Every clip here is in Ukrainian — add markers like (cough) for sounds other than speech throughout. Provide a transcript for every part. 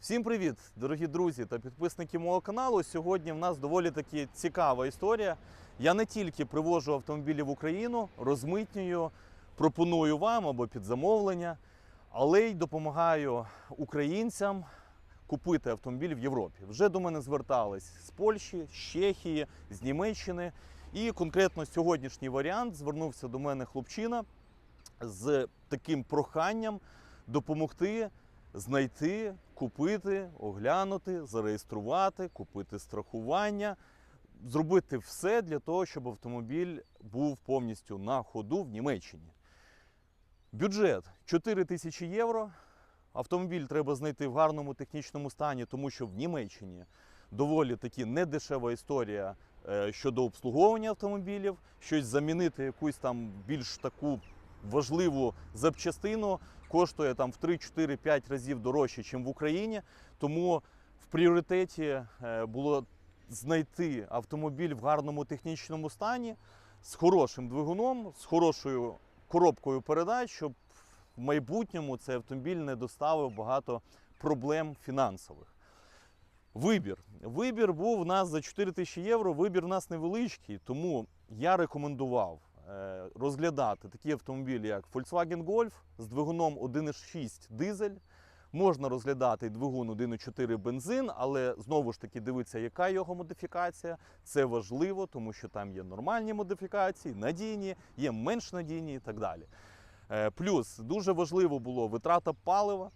Всім привіт, дорогі друзі та підписники мого каналу. Сьогодні в нас доволі таки цікава історія. Я не тільки привожу автомобілі в Україну, розмитнюю, пропоную вам або під замовлення, але й допомагаю українцям купити автомобіль в Європі. Вже до мене звертались з Польщі, з Чехії, з Німеччини. І конкретно сьогоднішній варіант звернувся до мене хлопчина з таким проханням допомогти знайти, купити, оглянути, зареєструвати, купити страхування, зробити все для того, щоб автомобіль був повністю на ходу в Німеччині. Бюджет 4 тисячі євро. Автомобіль треба знайти в гарному технічному стані, тому що в Німеччині доволі таки недешева історія е, щодо обслуговування автомобілів, щось замінити якусь там більш таку важливу запчастину коштує там в 3-4-5 разів дорожче, ніж в Україні. Тому в пріоритеті е, було знайти автомобіль в гарному технічному стані з хорошим двигуном, з хорошою коробкою передач, щоб в майбутньому цей автомобіль не доставив багато проблем фінансових. Вибір. Вибір був у нас за 4 тисячі євро. Вибір у нас невеличкий, тому я рекомендував розглядати такі автомобілі, як Volkswagen Golf з двигуном 1,6 дизель. Можна розглядати двигун 1,4 бензин, але знову ж таки дивитися, яка його модифікація. Це важливо, тому що там є нормальні модифікації, надійні, є менш надійні і так далі. Е, Плюс дуже важливо було витрата палива.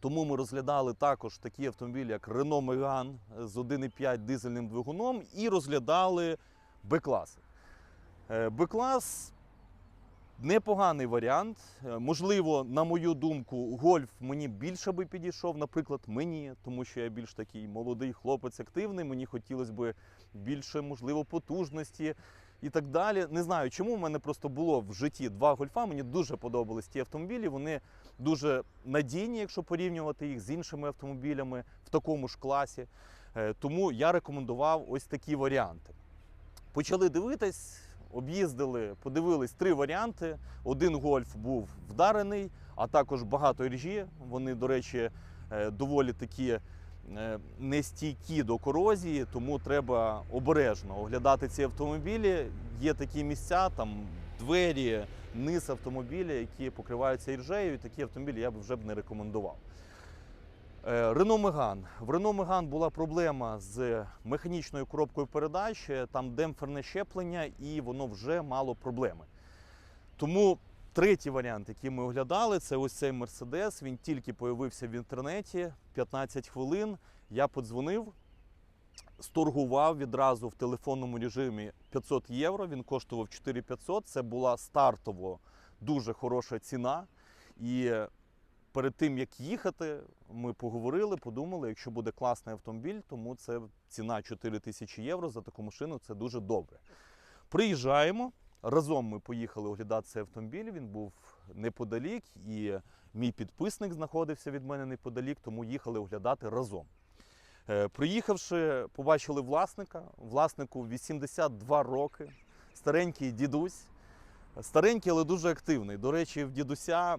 Тому ми розглядали також такі автомобілі, як Renault Megane з 1,5 дизельним двигуном, і розглядали Б-класи. Е, Б-клас непоганий варіант. Е, Можливо, на мою думку, гольф мені більше би підійшов, наприклад, мені, тому що я більш такий молодий хлопець активний. Мені хотілося б більше, можливо, потужності і так далі. Не знаю, чому в мене просто було в житті два гольфа. Мені дуже подобались ті автомобілі. Вони дуже надійні, якщо порівнювати їх з іншими автомобілями в такому ж класі. Е, Тому я рекомендував ось такі варіанти. Почали дивитись, об'їздили, подивились три варіанти. Один гольф був вдарений, а також багато іржі. Вони, до речі, е, доволі такі е, нестійкі до корозії, тому треба обережно оглядати ці автомобілі. Є такі місця, там двері, низ автомобіля, які покриваються іржею, і такі автомобілі я б вже б не рекомендував. Е, Renault Megane. В Renault Megane була проблема з механічною коробкою передач, е, там демпферне щеплення, і воно вже мало проблеми. Тому третій варіант, який ми оглядали, це ось цей Mercedes. Він тільки появився в інтернеті 15 хвилин. Я подзвонив, сторгував відразу в телефонному режимі 500 євро. Він коштував 4500. Це була стартово дуже хороша ціна. І перед тим як їхати, ми поговорили, подумали, якщо буде класний автомобіль, тому це ціна 4 тисячі євро за таку машину це дуже добре. Приїжджаємо. Разом ми поїхали оглядати цей автомобіль. Він був неподалік, і мій підписник знаходився від мене неподалік, тому їхали оглядати разом. Е, Приїхавши, побачили власника. Власнику 82 роки, старенький дідусь. Старенький, але дуже активний. До речі, в дідуся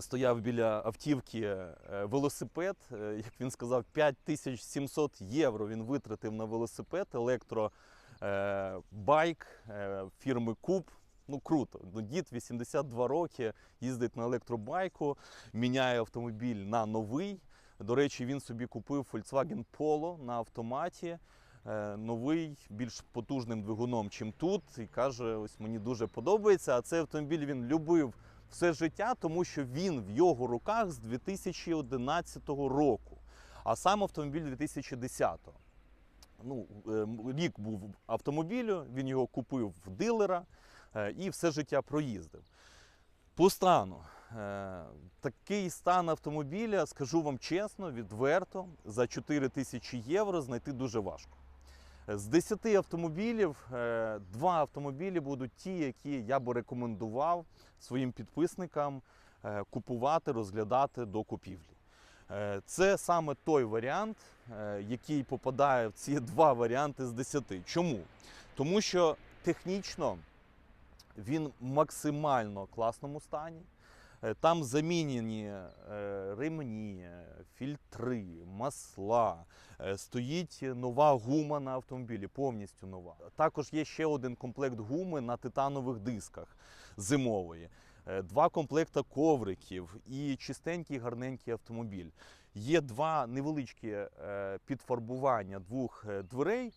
стояв біля автівки е, велосипед. Е, Як він сказав, 5700 євро він витратив на велосипед електро е, байк е, фірми Куб. Ну круто. Ну, дід 82 роки їздить на електробайку, міняє автомобіль на новий. До речі, він собі купив Volkswagen Polo на автоматі. е, Новий, більш потужним двигуном, чим тут. І каже: ось мені дуже подобається. А цей автомобіль він любив все життя, тому що він в його руках з 2011 року, а сам автомобіль 2010 ну, е, рік був автомобілю, він його купив в дилера е, і все життя проїздив. По стану. е, Такий стан автомобіля, скажу вам чесно, відверто, за 4 тисячі євро знайти дуже важко. З 10 автомобілів, е, два автомобілі будуть ті, які я би рекомендував своїм підписникам е, купувати, розглядати до купівлі. Е, Це саме той варіант, який попадає в ці два варіанти з 10. Чому? Тому що технічно він в максимально класному стані. Е, Там замінені е, ремні, фільтри, масла. Е, Стоїть нова гума на автомобілі, повністю нова. Також є ще один комплект гуми на титанових дисках зимової, два комплекта ковриків і чистенький гарненький автомобіль. Є два невеличкі підфарбування двох дверей,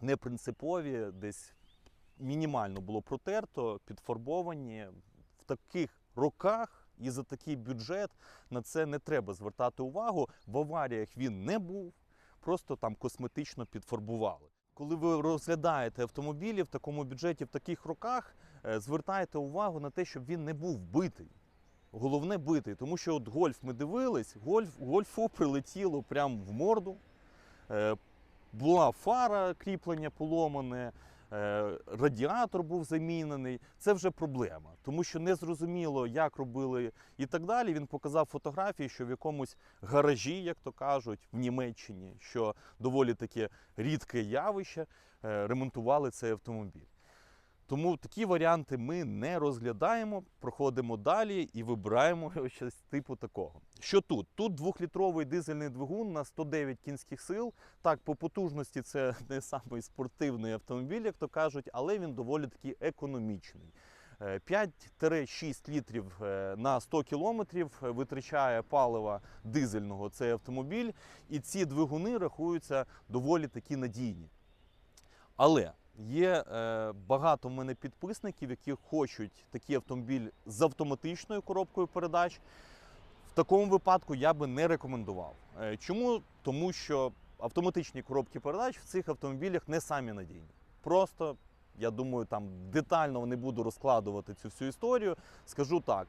непринципові, десь мінімально було протерто, підфарбовані. В таких роках і за такий бюджет на це не треба звертати увагу. В аваріях він не був, просто там косметично підфарбували. Коли ви розглядаєте автомобілі в такому бюджеті, в таких роках, е, звертайте увагу на те, щоб він не був битий. Головне битий, тому що от гольф ми дивились, гольф, гольфу прилетіло прямо в морду. Е, була фара кріплення поломане, радіатор був замінений. Це вже проблема, тому що не зрозуміло, як робили і так далі. Він показав фотографії, що в якомусь гаражі, як то кажуть, в Німеччині, що доволі таке рідке явище, е, ремонтували цей автомобіль. Тому такі варіанти ми не розглядаємо, проходимо далі і вибираємо (laughs) щось типу такого. Що тут? Тут двохлітровий дизельний двигун на 109 кінських сил. Так, по потужності це (laughs) не самий спортивний автомобіль, як то кажуть, але він доволі таки економічний. Е, 5-6 літрів е, на 100 кілометрів витрачає палива дизельного цей автомобіль, і ці двигуни рахуються доволі таки надійні. Але є е, багато в мене підписників, які хочуть такий автомобіль з автоматичною коробкою передач. В такому випадку я би не рекомендував. Е, чому? Тому що автоматичні коробки передач в цих автомобілях не самі надійні. Просто, я думаю, там детально не буду розкладувати цю всю історію. Скажу так.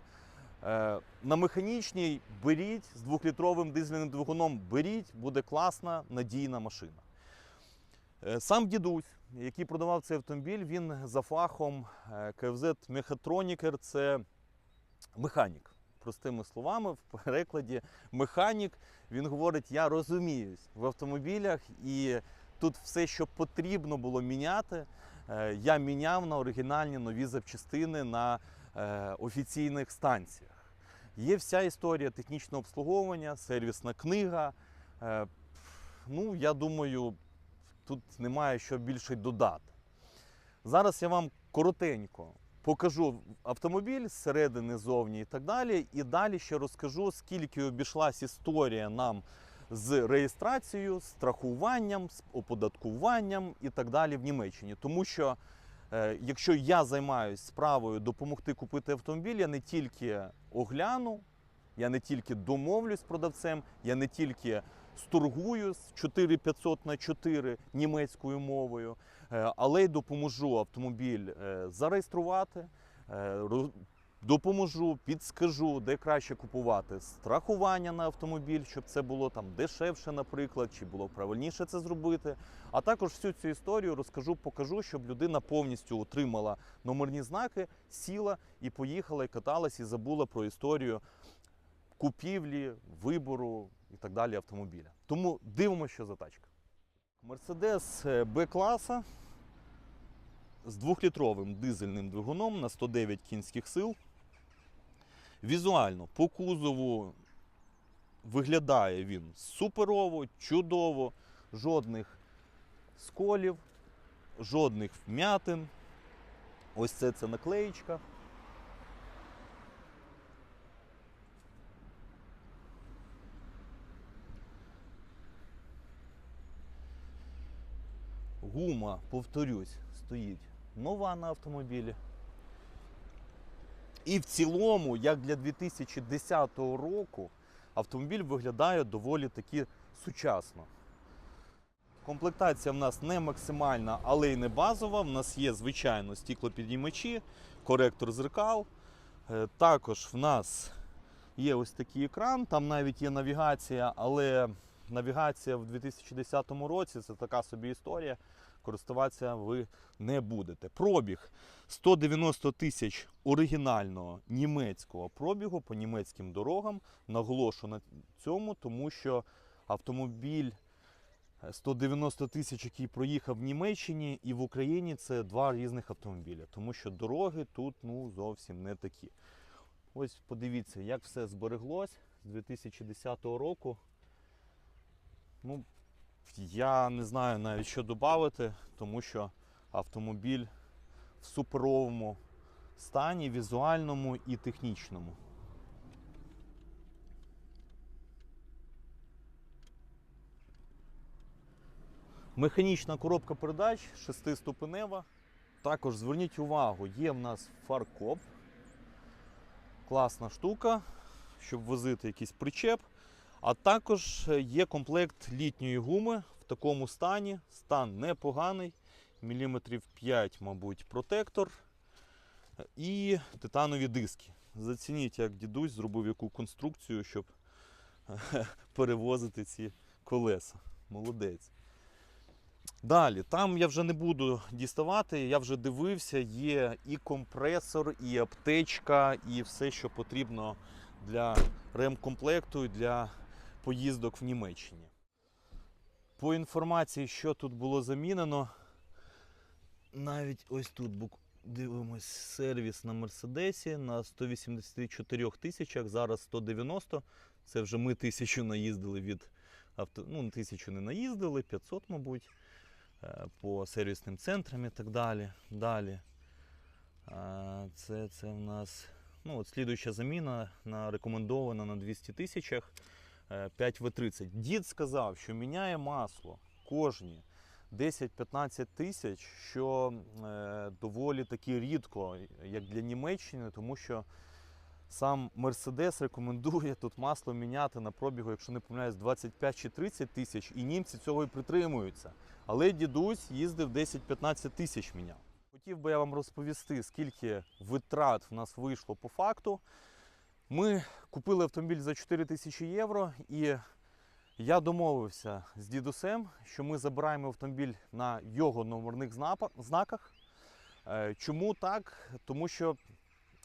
Е, На механічній беріть з двохлітровим дизельним двигуном, беріть, буде класна, надійна машина. Е, Сам дідусь, який продавав цей автомобіль, він за фахом е, КФЗ Мехатронікер це механік. Простими словами, в перекладі механік. Він говорить: я розуміюсь в автомобілях, і тут все, що потрібно було міняти, е, я міняв на оригінальні нові запчастини на е, офіційних станціях. Є вся історія технічного обслуговування, сервісна книга. Е, Ну, я думаю, тут немає що більше додати. Зараз я вам коротенько покажу автомобіль зсередини, зовні і так далі. І далі ще розкажу, скільки обійшлась історія нам з реєстрацією, страхуванням, з оподаткуванням і так далі в Німеччині. Тому що е, якщо я займаюся справою допомогти купити автомобіль, я не тільки огляну, я не тільки домовлюсь з продавцем, я не тільки сторгую з 4500 на 4 німецькою мовою, е, але й допоможу автомобіль е, зареєструвати, е, допоможу, підскажу, де краще купувати страхування на автомобіль, щоб це було там дешевше, наприклад, чи було правильніше це зробити. А також всю цю історію розкажу, покажу, щоб людина повністю отримала номерні знаки, сіла і поїхала, і каталась, і забула про історію купівлі, вибору і так далі автомобіля. Тому дивимося, що за тачка. Мерседес Б-класа з двохлітровим дизельним двигуном на 109 кінських сил. Візуально по кузову виглядає він суперово, чудово, жодних сколів, жодних вмятин. Ось це це наклеїчка. Гума, повторюсь, стоїть нова на автомобілі. І в цілому, як для 2010 року, автомобіль виглядає доволі таки сучасно. Комплектація в нас не максимальна, але й не базова. В нас є, звичайно, стіклопідіймачі, коректор зеркал. Е, Також в нас є ось такий екран, там навіть є навігація, але навігація в 2010 році це така собі історія. Користуватися ви не будете. Пробіг 190 тисяч оригінального німецького пробігу по німецьким дорогам. Наголошу на цьому, тому що автомобіль 190 тисяч, який проїхав в Німеччині і в Україні, це два різних автомобіля, тому що дороги тут ну, зовсім не такі. Ось подивіться, як все збереглось з 2010 року. Ну, я не знаю навіть що додати, тому що автомобіль в суперовому стані, візуальному і технічному. Механічна коробка передач шестиступенева. Також зверніть увагу, є в нас фаркоп. Класна штука, щоб возити якийсь причеп. А також є комплект літньої гуми в такому стані. Стан непоганий, міліметрів 5, мабуть, протектор і титанові диски. Зацініть, як дідусь зробив яку конструкцію, щоб (laughs) перевозити ці колеса. Молодець. Далі, там я вже не буду діставати, я вже дивився, є і компресор, і аптечка, і все, що потрібно для ремкомплекту і для поїздок в Німеччині. По інформації, що тут було замінено, навіть ось тут дивимось сервіс на Мерседесі на 184 тисячах, зараз 190. Це вже ми тисячу наїздили від авто. Ну, тисячу не наїздили, 500, мабуть, е, по сервісним центрам і так далі. Далі. Це, це в нас ну, от слідуюча заміна на рекомендована на 200 тисячах. 5 В30. Дід сказав, що міняє масло кожні 10-15 тисяч, що е, доволі таки рідко, як для Німеччини, тому що сам Мерседес рекомендує тут масло міняти на пробігу, якщо не помиляюсь, 25 чи 30 тисяч, і німці цього і притримуються. Але дідусь їздив 10-15 тисяч міняв. Хотів би я вам розповісти, скільки витрат в нас вийшло по факту. Ми купили автомобіль за 4 тисячі євро, і я домовився з дідусем, що ми забираємо автомобіль на його номерних знаках. Е, Чому так? Тому що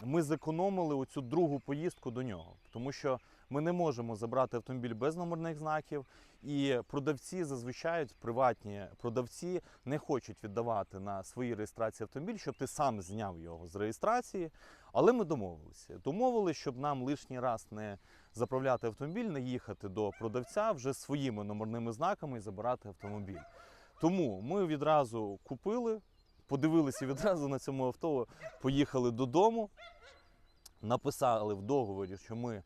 ми зекономили оцю другу поїздку до нього. Тому що ми не можемо забрати автомобіль без номерних знаків, і продавці зазвичай приватні продавці не хочуть віддавати на свої реєстрації автомобіль, щоб ти сам зняв його з реєстрації. Але ми домовилися. Домовилися, щоб нам лишній раз не заправляти автомобіль, не їхати до продавця вже своїми номерними знаками і забирати автомобіль. Тому ми відразу купили, подивилися відразу на цьому авто, поїхали додому, написали в договорі, що ми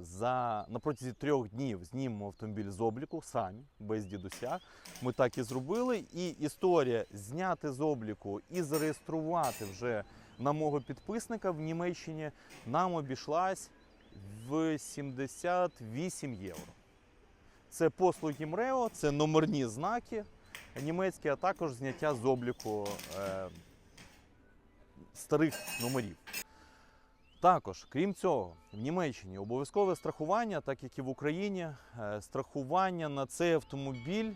за на протязі трьох днів знімемо автомобіль з обліку самі, без дідуся. Ми так і зробили. І історія зняти з обліку і зареєструвати вже на мого підписника в Німеччині нам обійшлась в 78 євро. Це послуги МРЕО, це номерні знаки німецькі, а також зняття з обліку е, старих номерів. Також, крім цього, в Німеччині обов'язкове страхування, так як і в Україні, е, страхування на цей автомобіль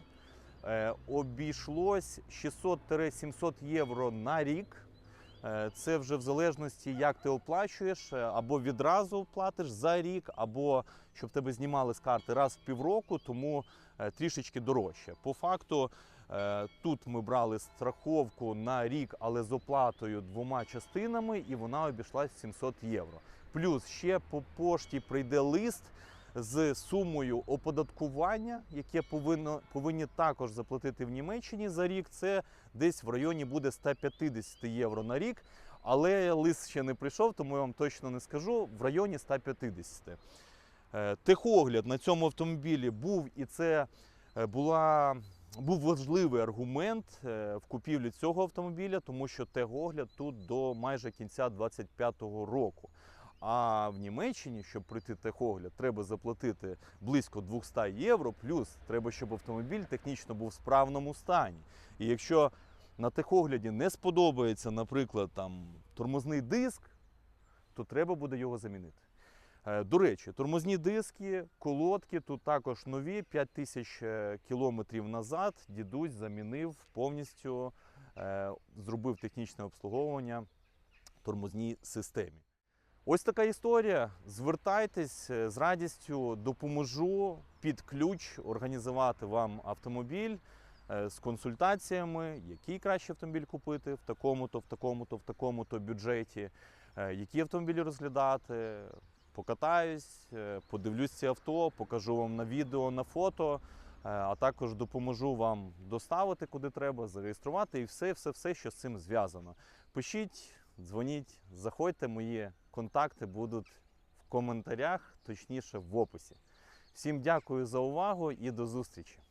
е, обійшлось 600-700 євро на рік. Е, Це вже в залежності, як ти оплачуєш, або відразу платиш за рік, або щоб тебе знімали з карти раз в півроку, тому трішечки дорожче. По факту, тут ми брали страховку на рік, але з оплатою двома частинами, і вона обійшлась 700 євро. Плюс ще по пошті прийде лист з сумою оподаткування, яке повинно, повинні також заплатити в Німеччині за рік. Це десь в районі буде 150 євро на рік. Але лист ще не прийшов, тому я вам точно не скажу. В районі 150. Е, Техогляд на цьому автомобілі був, і це е, була, був важливий аргумент е, в купівлі цього автомобіля, тому що техогляд тут до майже кінця 25-го року. А в Німеччині, щоб пройти техогляд, треба заплатити близько 200 євро, плюс треба, щоб автомобіль технічно був в справному стані. І якщо на техогляді не сподобається, наприклад, там тормозний диск, то треба буде його замінити. Е, До речі, тормозні диски, колодки тут також нові. 5 тисяч е, кілометрів назад дідусь замінив повністю, е, зробив технічне обслуговування тормозній системі. Ось така історія. Звертайтесь з радістю, допоможу під ключ організувати вам автомобіль з консультаціями, який краще автомобіль купити в такому-то, в такому-то, в такому-то бюджеті. які автомобілі розглядати. Покатаюсь, е, подивлюсь ці авто, покажу вам на відео, на фото, е, а також допоможу вам доставити куди треба, зареєструвати і все, все, все, що з цим зв'язано. Пишіть, дзвоніть, заходьте, мої контакти будуть в коментарях, точніше в описі. Всім дякую за увагу і до зустрічі!